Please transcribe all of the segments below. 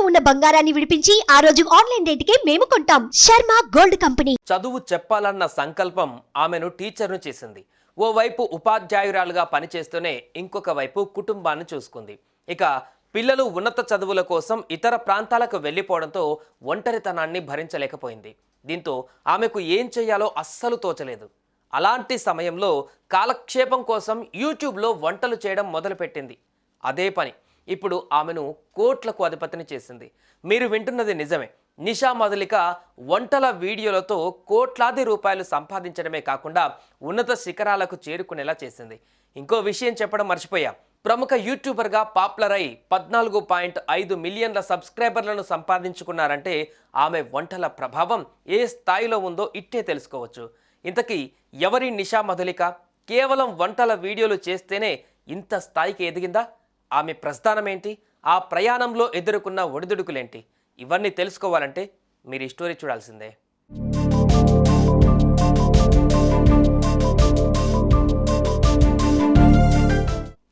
ఇంట్లో ఉన్న బంగారాన్ని విడిపించి ఆ రోజు ఆన్లైన్ రేటుకే మేము కొంటాం. Sharma gold company. చదువు చెప్పాలన్న సంకల్పం ఆమెను టీచర్ను చేసింది. ఓవైపు ఉపాధ్యాయురాలుగా పనిచేస్తూనే ఇంకొక వైపు కుటుంబాన్ని చూసుకుంది. ఇక పిల్లలు ఉన్నత చదువుల కోసం ఇతర ప్రాంతాలకు వెళ్ళిపోవడంతో ఒంటరితనాన్ని భరించలేకపోయింది. దీంతో ఆమెకు ఏం చేయాలో అస్సలు తోచలేదు. అలాంటి సమయంలో కాలక్షేపం కోసం యూట్యూబ్లో వంటలు చేయడం మొదలుపెట్టింది. అదే పని ఇప్పుడు ఆమెను కోట్లకు అధిపతిని చేసింది. మీరు వింటున్నది నిజమే. నిషా మధులిక వంటల వీడియోలతో కోట్లాది రూపాయలు సంపాదించడమే కాకుండా ఉన్నత శిఖరాలకు చేరుకునేలా చేసింది. ఇంకో విషయం చెప్పడం మర్చిపోయా. ప్రముఖ యూట్యూబర్గా పాపులర్ అయి పద్నాలుగు పాయింట్ ఐదు మిలియన్ల సబ్స్క్రైబర్లను సంపాదించుకున్నారంటే ఆమె వంటల ప్రభావం ఏ స్థాయిలో ఉందో ఇట్టే తెలుసుకోవచ్చు. ఇంతకీ ఎవరి నిషా మధులిక? కేవలం వంటల వీడియోలు చేస్తేనే ఇంత స్థాయికి ఎదిగిందా? ఆమె ప్రస్థానం ఏంటి ఆ ప్రయాణంలో ఎదుర్కొన్న ఒడిదుడుకులేంటి? ఇవన్నీ తెలుసుకోవాలంటే మీరు ఈ స్టోరీ చూడాల్సిందే.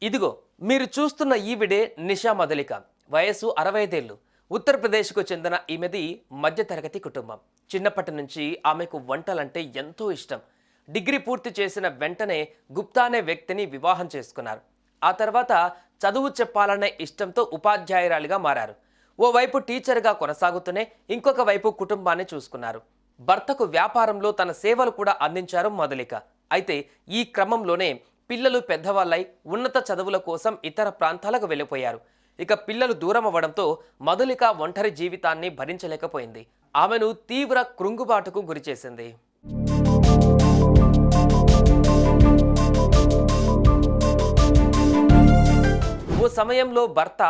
ఇదిగో మీరు చూస్తున్న ఈవిడే నిషా మదలిక. వయసు అరవై ఐదేళ్ళు ఉత్తరప్రదేశ్కు చెందిన ఈమెది మధ్యతరగతి కుటుంబం. చిన్నప్పటి నుంచి ఆమెకు వంటలంటే ఎంతో ఇష్టం. డిగ్రీ పూర్తి చేసిన వెంటనే గుప్తా అనే వ్యక్తిని వివాహం చేసుకున్నారు. ఆ తర్వాత చదువు చెప్పాలనే ఇష్టంతో ఉపాధ్యాయురాలిగా మారారు. ఓవైపు టీచర్గా కొనసాగుతూనే ఇంకొక వైపు కుటుంబాన్ని చూసుకున్నారు. భర్తకు వ్యాపారంలో తన సేవలు కూడా అందించారు మధులిక అయితే ఈ క్రమంలోనే పిల్లలు పెద్దవాళ్ళై ఉన్నత చదువుల కోసం ఇతర ప్రాంతాలకు వెళ్ళిపోయారు. ఇక పిల్లలు దూరం అవ్వడంతో మధులిక ఒంటరి జీవితాన్ని భరించలేకపోయింది. ఆమెను తీవ్ర కృంగుబాటుకు గురిచేసింది. ఓ సమయంలో భర్త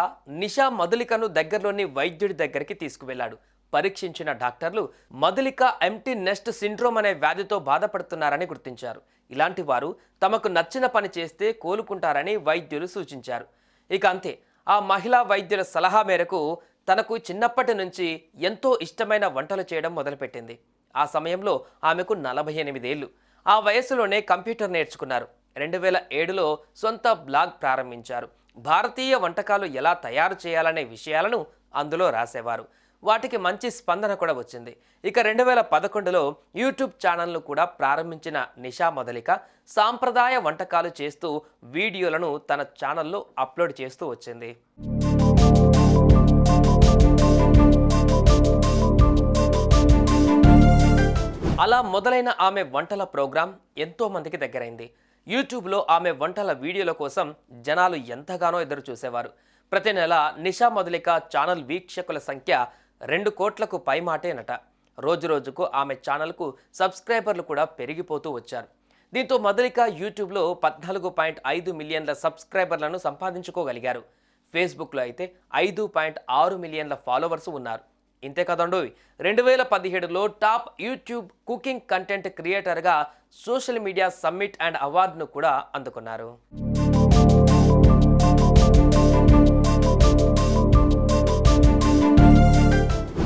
నిషా మధులికను దగ్గరలోని వైద్యుడి దగ్గరికి తీసుకువెళ్ళాడు పరీక్షించిన డాక్టర్లు మధులిక ఎంటీ నెస్ట్ సిండ్రోమ్ అనే వ్యాధితో బాధపడుతున్నారని గుర్తించారు. ఇలాంటి వారు తమకు నచ్చిన పని చేస్తే కోలుకుంటారని వైద్యులు సూచించారు. ఇక అంతే ఆ మహిళా వైద్యుల సలహా మేరకు తనకు చిన్నప్పటి నుంచి ఎంతో ఇష్టమైన వంటలు చేయడం మొదలుపెట్టింది. ఆ సమయంలో ఆమెకు నలభై ఎనిమిదేళ్ళు ఆ వయసులోనే కంప్యూటర్ నేర్చుకున్నారు. రెండు వేల ఏడులో సొంత బ్లాగ్ ప్రారంభించారు. భారతీయ వంటకాలు ఎలా తయారు చేయాలనే విషయాలను అందులో రాసేవారు. వాటికి మంచి స్పందన కూడా వచ్చింది. ఇక రెండు వేల పదకొండులో యూట్యూబ్ ఛానల్ను కూడా ప్రారంభించిన నిషా మొదలిక సాంప్రదాయ వంటకాలు చేస్తూ వీడియోలను తన ఛానల్లో అప్లోడ్ చేస్తూ వచ్చింది. అలా మొదలైన ఆమె వంటల ప్రోగ్రాం ఎంతోమందికి దగ్గరైంది. యూట్యూబ్లో ఆమె వంటల వీడియోల కోసం జనాలు ఎంతగానో ఎదురు చూసేవారు ప్రతి నెల నిషా మధులిక ఛానల్ వీక్షకుల సంఖ్య రెండు కోట్లకు పైమాటేనట రోజు రోజుకు ఆమె ఛానల్కు సబ్స్క్రైబర్లు కూడా పెరిగిపోతూ వచ్చారు. దీంతో మధులిక యూట్యూబ్లో పద్నాలుగు పాయింట్ ఐదు మిలియన్ల సబ్స్క్రైబర్లను సంపాదించుకోగలిగారు. ఫేస్బుక్లో అయితే ఐదు పాయింట్ ఆరు మిలియన్ల ఫాలోవర్స్ ఉన్నారు. ఇంతే కదండు. రెండు వేల పదిహేడులో టాప్ యూట్యూబ్ కుకింగ్ కంటెంట్ క్రియేటర్గా సోషల్ మీడియా సమ్మిట్ అండ్ అవార్డును కూడా అందుకున్నారు.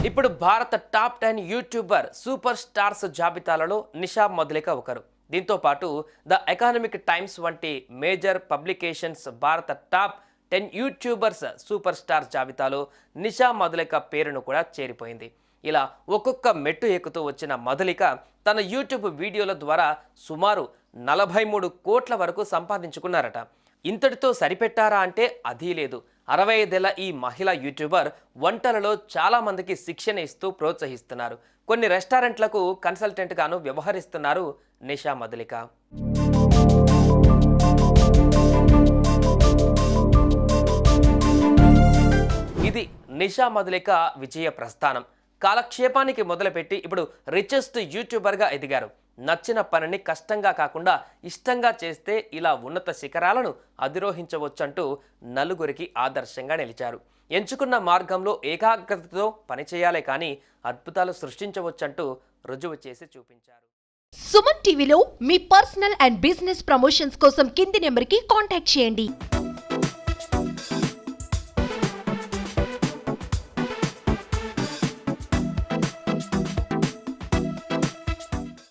ఇప్పుడు భారత top ten YouTuber super stars జాబితాలలో Nisha Madhulika ఒకరు. దీంతో పాటు ద ఎకానమిక్ టైమ్స్ వంటి మేజర్ పబ్లికేషన్స్ భారత top ten YouTubers super star జాబితాలో నిషా మధులిక పేరును కూడా చేరిపోయింది. ఇలా ఒక్కొక్క మెట్టు ఎక్కుతూ వచ్చిన మధులిక తన యూట్యూబ్ వీడియోల ద్వారా సుమారు నలభై మూడు కోట్ల వరకు సంపాదించుకున్నారట. ఇంతటితో సరిపెట్టారా అంటే అదీ లేదు. అరవై ఐదేళ్ళ ఈ మహిళా యూట్యూబర్ వంటలలో చాలామందికి శిక్షణ ఇస్తూ ప్రోత్సహిస్తున్నారు. కొన్ని రెస్టారెంట్లకు కన్సల్టెంట్గాను వ్యవహరిస్తున్నారు నిషా మధులిక. ఇది నిషా మధులిక విజయ ప్రస్థానం. కాలక్షేపానికి మొదలుపెట్టి ఇప్పుడు రిచెస్ట్ యూట్యూబర్గా ఎదిగారు. నచ్చిన పనిని కష్టంగా కాకుండా ఇష్టంగా చేస్తే ఇలా ఉన్నత శిఖరాలను అధిరోహించవచ్చంటూ నలుగురికి ఆదర్శంగా నిలిచారు. ఎంచుకున్న మార్గంలో ఏకాగ్రతతో పనిచేయాలే కానీ అద్భుతాలు సృష్టించవచ్చంటూ రుజువు చేసి చూపించారు. సుమన్ టీవీలో మీ పర్సనల్ అండ్ బిజినెస్ ప్రమోషన్స్ కోసం కింది నెంబర్కి కాంటాక్ట్ చేయండి.